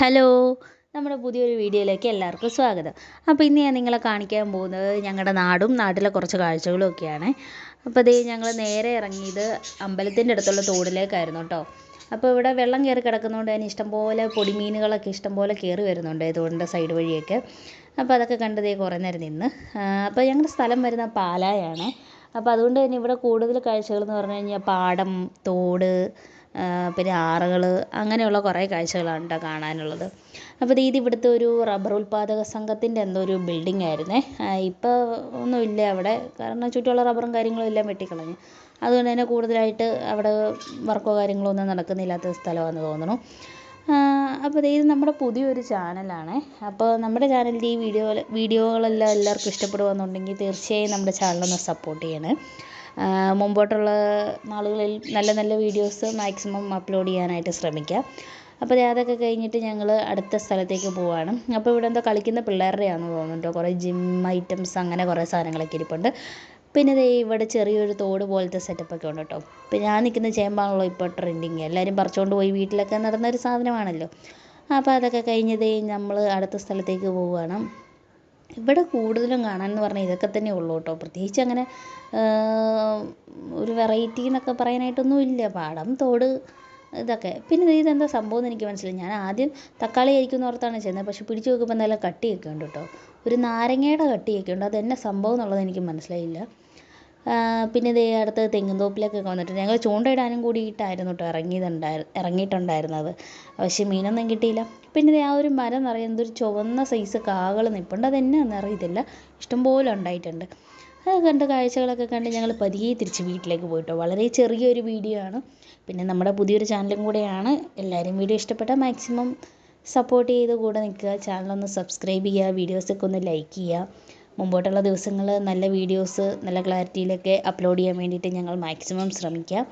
Hello നമ്മുടെ പുതിയൊരു വീഡിയോയിലേക്ക് എല്ലാവർക്കും സ്വാഗതം. അപ്പോൾ ഇന്ന് ഞാൻ നിങ്ങളെ കാണിക്കാൻ പോകുന്നത് ഞങ്ങളുടെ നാടും നാട്ടിലെ കുറച്ച് കാഴ്ചകളും ഒക്കെയാണ് അപ്പോൾ ദേ ഞങ്ങൾ നേരെ ഇറങ്ങിയത് അമ്പലത്തിന്റെ അടുത്തുള്ള തോടിലേക്കായിരുന്നു കേട്ടോ. അപ്പോൾ ഇവിടെ വെള്ളം കയറി കിടക്കുന്നതുകൊണ്ട് തന്നെ ഇഷ്ടംപോലെ പൊടിമീനുകളൊക്കെ ഇഷ്ടംപോലെ കയറി വരുന്നുണ്ട് തോടിന്റെ സൈഡ് വഴിയൊക്കെ. അപ്പോൾ അതൊക്കെ കണ്ടതേ കുറേ നേരം നിന്ന്. അപ്പോൾ ഞങ്ങളുടെ സ്ഥലം വരുന്ന പാലായാണ്. അപ്പോൾ അതുകൊണ്ട് തന്നെ ഇവിടെ കൂടുതൽ കാഴ്ചകൾ എന്ന് പറഞ്ഞു കഴിഞ്ഞാൽ പാടം തോട് പിന്നെ ആറുകൾ അങ്ങനെയുള്ള കുറേ കാഴ്ചകളാണ് കേട്ടോ കാണാനുള്ളത്. അപ്പോൾ ഇത് ഇവിടുത്തെ ഒരു റബ്ബർ ഉൽപ്പാദക സംഘത്തിന്റെ എന്തോ ഒരു ബിൽഡിംഗ് ആയിരുന്നേ ഇപ്പോൾ ഒന്നുമില്ല അവിടെ. കാരണം ചുറ്റുമുള്ള റബ്ബറും കാര്യങ്ങളും എല്ലാം വെട്ടിക്കളഞ്ഞു. അതുകൊണ്ട് തന്നെ കൂടുതലായിട്ട് അവിടെ വർക്കോ കാര്യങ്ങളോ ഒന്നും നടക്കുന്നില്ലാത്ത സ്ഥലമാണെന്ന് തോന്നുന്നു. അപ്പോൾ ഇത് നമ്മുടെ പുതിയൊരു ചാനലാണ്. അപ്പോൾ നമ്മുടെ ചാനലിൽ ഈ വീഡിയോ വീഡിയോകളെല്ലാം എല്ലാവർക്കും ഇഷ്ടപ്പെടുകയെന്നുണ്ടെങ്കിൽ തീർച്ചയായും നമ്മുടെ ചാനലൊന്ന് സപ്പോർട്ട് ചെയ്യണേ. മുമ്പോട്ടുള്ള നാളുകളിൽ നല്ല നല്ല വീഡിയോസ് മാക്സിമം അപ്ലോഡ് ചെയ്യാനായിട്ട് ശ്രമിക്കാം. അപ്പോൾ ദേ അതൊക്കെ കഴിഞ്ഞിട്ട് ഞങ്ങൾ അടുത്ത സ്ഥലത്തേക്ക് പോവുകയാണ് അപ്പോൾ ഇവിടെ എന്തോ കളിക്കുന്ന പിള്ളേരുടെയാണെന്ന് തോന്നുന്നുണ്ട്? കുറേ ജിം ഐറ്റംസ് അങ്ങനെ കുറേ സാധനങ്ങളൊക്കെ ഇരിപ്പുണ്ട്. പിന്നെ ദേ ഇവിടെ ചെറിയൊരു തോട് പോലത്തെ സെറ്റപ്പൊക്കെ ഉണ്ട് കേട്ടോ. ഇപ്പോൾ ഞാൻ നിൽക്കുന്ന ചേമ്പാണല്ലോ ഇപ്പോൾ ട്രെൻഡിങ് എല്ലാവരും പറിച്ചുകൊണ്ട് പോയി വീട്ടിലൊക്കെ നടന്നൊരു സാധനമാണല്ലോ. അപ്പോൾ അതൊക്കെ കഴിഞ്ഞ് ദേ നമ്മൾ അടുത്ത സ്ഥലത്തേക്ക് പോവുകയാണ് ഇവിടെ കൂടുതലും കാണാനെന്ന് പറഞ്ഞാൽ ഇതൊക്കെ തന്നെ ഉള്ളൂ കേട്ടോ. പ്രത്യേകിച്ച് അങ്ങനെ ഒരു വെറൈറ്റി എന്നൊക്കെ പറയാനായിട്ടൊന്നും ഇല്ല. പാടം തോട് ഇതൊക്കെ. പിന്നെ ഇതെന്താ സംഭവം എന്ന് എനിക്ക് മനസ്സിലായി. ഞാൻ ആദ്യം തക്കാളി ആയിരിക്കും എന്ന് ഓർത്താണ് ചെന്നത് പക്ഷെ പിടിച്ച് നോക്കുമ്പോൾ നല്ല കട്ടിയൊക്കെ ഉണ്ട് കേട്ടോ. ഒരു നാരങ്ങയുടെ കട്ടിയൊക്കെ ഉണ്ട്. അത് എന്നാ സംഭവം എന്നുള്ളത് എനിക്ക് മനസ്സിലായില്ല. പിന്നെ ദേ അടുത്ത് തെങ്ങുംതോപ്പിലേക്കൊക്കെ വന്നിട്ട് ഞങ്ങൾ ചൂണ്ടയിടാനും കൂടിയിട്ടായിരുന്നു കേട്ടോ ഇറങ്ങിയതുണ്ടായി ഇറങ്ങിയിട്ടുണ്ടായിരുന്നത് പക്ഷേ മീനൊന്നും കിട്ടിയില്ല. പിന്നെ ദേ ആ ഒരു മരം നിറയെ എന്തൊരു ചുവന്ന സൈസ് കാകൾ നിൽപ്പുണ്ട് അതെന്നാന്ന് അറിയത്തില്ല ഇഷ്ടംപോലെ ഉണ്ടായിട്ടുണ്ട്. അത് കണ്ട് കാഴ്ചകളൊക്കെ കണ്ട് ഞങ്ങൾ പതിയെ തിരിച്ച് വീട്ടിലേക്ക് പോയിട്ടോ. വളരെ ചെറിയൊരു വീഡിയോ ആണ്. പിന്നെ നമ്മുടെ പുതിയൊരു ചാനലും കൂടെയാണ്. എല്ലാവരും വീഡിയോ ഇഷ്ടപ്പെട്ടാൽ മാക്സിമം സപ്പോർട്ട് ചെയ്ത് കൂടെ നിൽക്കുക. ചാനലൊന്ന് സബ്സ്ക്രൈബ് ചെയ്യുക. വീഡിയോസൊക്കെ ഒന്ന് ലൈക്ക് ചെയ്യുക. മുമ്പോട്ടുള്ള ദിവസങ്ങൾ നല്ല വീഡിയോസ് നല്ല ക്ലാരിറ്റിയിലൊക്കെ അപ്ലോഡ് ചെയ്യാൻ വേണ്ടിയിട്ട് ഞങ്ങൾ മാക്സിമം ശ്രമിക്കാം.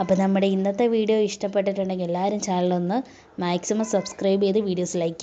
അപ്പോൾ നമ്മുടെ ഇന്നത്തെ വീഡിയോ ഇഷ്ടപ്പെട്ടിട്ടുണ്ടെങ്കിൽ എല്ലാവരും ചാനലൊന്ന് മാക്സിമം സബ്സ്ക്രൈബ് ചെയ്ത് വീഡിയോസ് ലൈക്ക്